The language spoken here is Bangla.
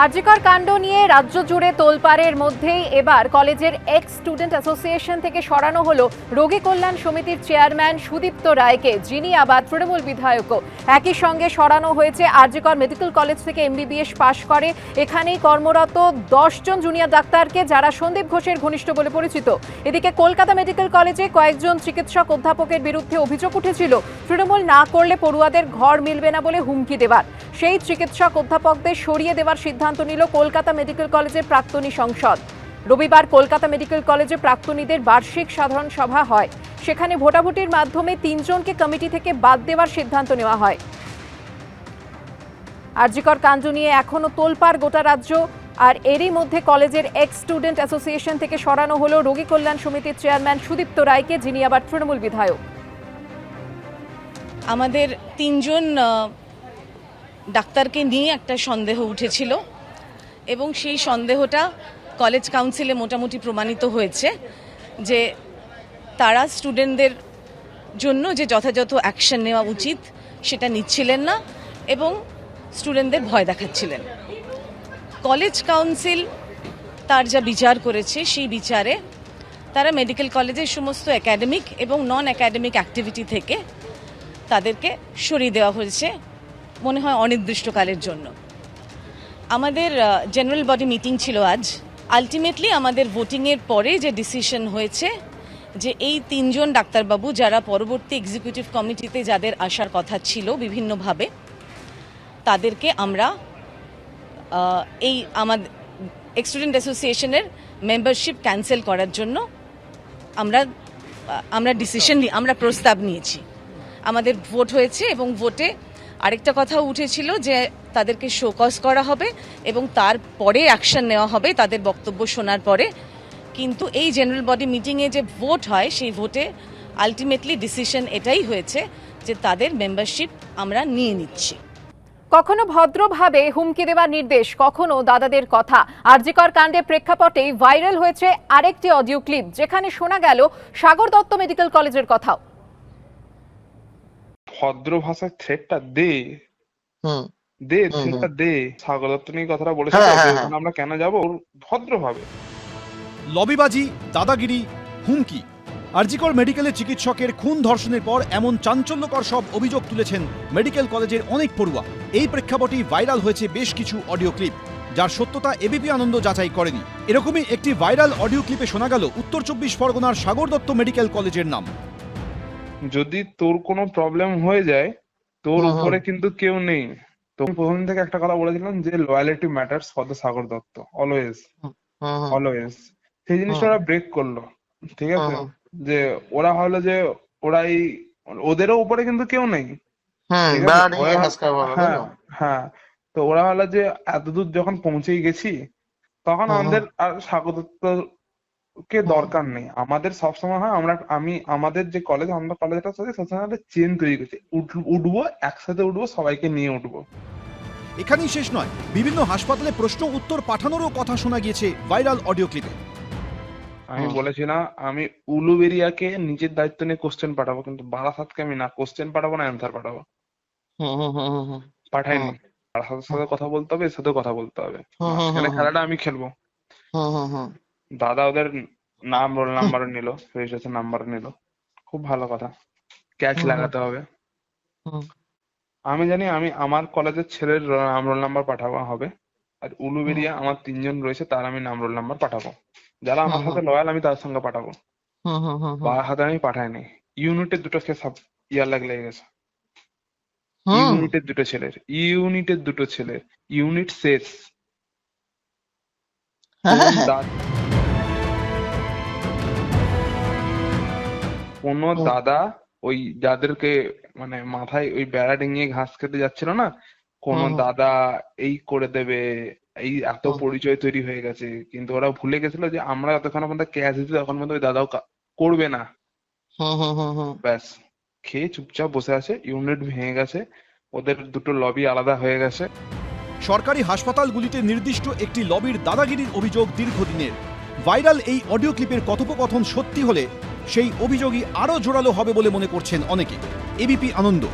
আরজিকর কাণ্ড নিয়ে রাজ্য জুড়ে তোলপাড়ের মধ্যেই এবার কলেজের এক্স স্টুডেন্ট অ্যাসোসিয়েশন থেকে সরানো হলো রোগী কল্যাণ সমিতির চেয়ারম্যান সুদীপ্ত রায়কে, যিনি আবার তৃণমূল বিধায়কও। একই সঙ্গে সরানো হয়েছে আরজিকর মেডিকেল কলেজ থেকে এমবিবিএস পাশ করে। এখানেই কর্মরত দশজন জুনিয়র ডাক্তারকে, যারা সন্দীপ ঘোষের ঘনিষ্ঠ বলে পরিচিত। এদিকে কলকাতা মেডিকেল কলেজে কয়েকজন চিকিৎসক অধ্যাপকের বিরুদ্ধে অভিযোগ উঠেছিল, তৃণমূল না করলে পড়ুয়াদের ঘর মিলবে না বলে হুমকি দেবার সেই চিকিৎসক অধ্যাপকদের সরিয়ে দেওয়ার সিদ্ধান্ত নিল কলকাতা মেডিকেল কলেজের প্রাক্তনী সংসদ। রবিবার কলকাতা মেডিকেল কলেজে প্রাক্তনীদের বার্ষিক সাধারণ সভা হয়। সেখানে ভোটাভুটির মাধ্যমে তিনজনকে কমিটি থেকে বাদ দেওয়ার সিদ্ধান্ত নেওয়া হয়। আরজিকর কাণ্ড নিয়ে এখনও তোলপাড় গোটা রাজ্য, আর এরই মধ্যে কলেজের এক্স স্টুডেন্ট অ্যাসোসিয়েশন থেকে সরানো হলো রোগী কল্যাণ সমিতির চেয়ারম্যান সুদীপ্ত রায়কে, যিনি আবার তৃণমূল বিধায়ক। আমাদের তিনজন ডাক্তারকে নিয়ে একটা সন্দেহ উঠেছিল। এবং সেই সন্দেহটা কলেজ কাউন্সিলে মোটামুটি প্রমাণিত হয়েছে যে তারা স্টুডেন্টদের জন্য যে যথাযথ অ্যাকশন নেওয়া উচিত সেটা নিচ্ছিলেন না এবং স্টুডেন্টদের ভয় দেখাচ্ছিলেন। কলেজ কাউন্সিল তার যা বিচার করেছে সেই বিচারে তারা মেডিকেল কলেজের সমস্ত একাডেমিক এবং নন একাডেমিক অ্যাক্টিভিটি থেকে তাদেরকে সরিয়ে দেওয়া হয়েছে মনে হয় অনির্দিষ্টকালের জন্য। আমাদের জেনারেল বডি মিটিং ছিল আজ। আলটিমেটলি আমাদের ভোটিংয়ের পরে যে ডিসিশন হয়েছে, যে এই তিনজন ডাক্তারবাবু যারা পরবর্তী এক্সিকিউটিভ কমিটিতে যাদের আসার কথা ছিল বিভিন্নভাবে, তাদেরকে আমরা এই আমাদের স্টুডেন্ট অ্যাসোসিয়েশনের মেম্বারশিপ ক্যান্সেল করার জন্য আমরা আমরা ডিসিশন আমরা প্রস্তাব নিয়েছি। আমাদের ভোট হয়েছে এবং ভোটে আরেকটা কথা উঠেছিল যে তাদেরকে শোকজ করা হবে এবং তারপরে অ্যাকশন নেওয়া হবে, তাদের বক্তব্য শোনার পরে। কিন্তু এই জেনারেল বডি মিটিংয়ে যে ভোট হয়, সেই ভোটে আলটিমেটলি ডিসিশন এটাই হয়েছে যে তাদের মেম্বারশিপ আমরা নিয়ে নিচ্ছি। কখনো ভদ্রভাবে হুমকি দেওয়ার নির্দেশ, কখনো দাদাদের কথা। আরজিকর কাণ্ডের প্রেক্ষাপটেই ভাইরাল হয়েছে আরেকটি অডিও ক্লিপ যেখানে শোনা গেল সাগর দত্ত মেডিকেল কলেজের কথাও। ভদ্র ভাষায় থ্রেটটা দে। হুম। দে হুম, থ্রেটটা দে। সাগর নিয়ে কথাটা বলেছে হ্যাঁ, হ্যাঁ, হ্যাঁ। আমরা কেন যাব? ওর ভদ্রভাবে। লবিবাজি দাদাগিরি হুমকি। আরজিকর মেডিকেলের চিকিৎসকের খুন ধর্ষণের পর এমন চাঞ্চল্যকর সব অভিযোগ তুলেছেন মেডিকেল কলেজের অনেক পড়ুয়া। এই প্রেক্ষাপটেই ভাইরাল হয়েছে বেশ কিছু অডিও ক্লিপ যার সত্যতা এবিপি আনন্দ যাচাই করেনি। এরকমই একটি ভাইরাল অডিও ক্লিপে শোনা গেল উত্তর চব্বিশ পরগনার সাগর দত্ত মেডিকেল কলেজের নাম। যদি তোর কোনো প্রবলেম হয়ে যায় তোর হুম। উপরে কিন্তু কেউ নেই। তো প্রথম থেকে একটা কথা বলেছিলাম যে loyalty matters for the Sagar Dutta always hmm always সেই জিনিসটা ওরা ব্রেক করল ঠিক আছে? যে ওরা ভাবলো যে ওরা এই ওদেরও উপরে কিন্তু কেউ নেই। হ্যাঁ হ্যাঁ তো ওরা ভাবলো যে এতদূর যখন পৌঁছেই গেছি তখন। আমাদের আর স্বাগতত্ব কে দরকার নেই। আমাদের সবসময় হয় আমরা আমি আমাদের যে কলেজ আমরা কলেজটার সাথে সবসময় একটা চেন তৈরি করছি। উঠবো একসাথে উঠবো সবাইকে নিয়ে উঠবো। এখানেই শেষ নয়। বিভিন্ন হাসপাতালে প্রশ্ন উত্তর পাঠানোরও কথা শোনা গিয়েছে ভাইরাল অডিও ক্লিপে। আমি বলেছিলাম বলেছি না আমি উলুবেরিয়াকে নিজের দায়িত্ব নিয়ে কোশ্চেন পাঠাবো কিন্তু বারাসাতকে আমি না কোশ্চেন পাঠাবো না অ্যান্সার পাঠাবো। হুম হুম হুম হুম হুম। পাঠাইনি। বারাসাতের সাথে কথা বলতে হবে এর সাথেও কথা বলতে হবে। খেলাটা আমি খেলব। হুম হুম হুম। দাদা ওদের নাম রোল নাম্বারও নিল রেজিস্ট্রেশন নাম্বারও নিল। খুব ভালো কথা। ক্যাচ লাগাতে হবে। আমি জানি আমি আমার কলেজের ছেলের নাম রোল নাম্বার পাঠাবো হবে। আর উলুবেরিয়া আমার তিনজন রয়েছে তার আমি নাম রোল নাম্বার পাঠাবো। যারা আমার সাথে লয়াল আমি তার সঙ্গে পাঠাবো। বাবার হাতে আমি পাঠাইনি। ইউনিটের দুটো কে সব ইয়ার লাগ লেগে গেছে। ইউনিটের দুটো ছেলের। ইউনিটের দুটো ছেলের। ইউনিট শেষ। কোন হ্যাঁ, দাদা ওই যাদেরকে মানে মাথায় ওই বেড়া ডিঙিয়ে ঘাস খেতে যাচ্ছিল না কোনো দাদা এই করে দেবে এই এত পরিচয় তৈরি হয়ে গেছে। কিন্তু ওরা ভুলে গেছিল যে আমরা যতক্ষণ পর্যন্ত ক্যাশ দিচ্ছি তখন পর্যন্ত ওই দাদাও কা- করবে না। ব্যাস খেয়ে চুপচাপ বসে আছে ইউনিট ভেঙে গেছে ওদের দুটো লবি আলাদা হয়ে গেছে। সরকারি হাসপাতালগুলিতে নির্দিষ্ট একটি লবির দাদাগিরির অভিযোগ দীর্ঘদিনের। ভাইরাল এই অডিও ক্লিপের কথোপকথন সত্যি হলে সেই অভিযোগই আরও জোরালো হবে বলে মনে করছেন অনেকে। এবিপি আনন্দ।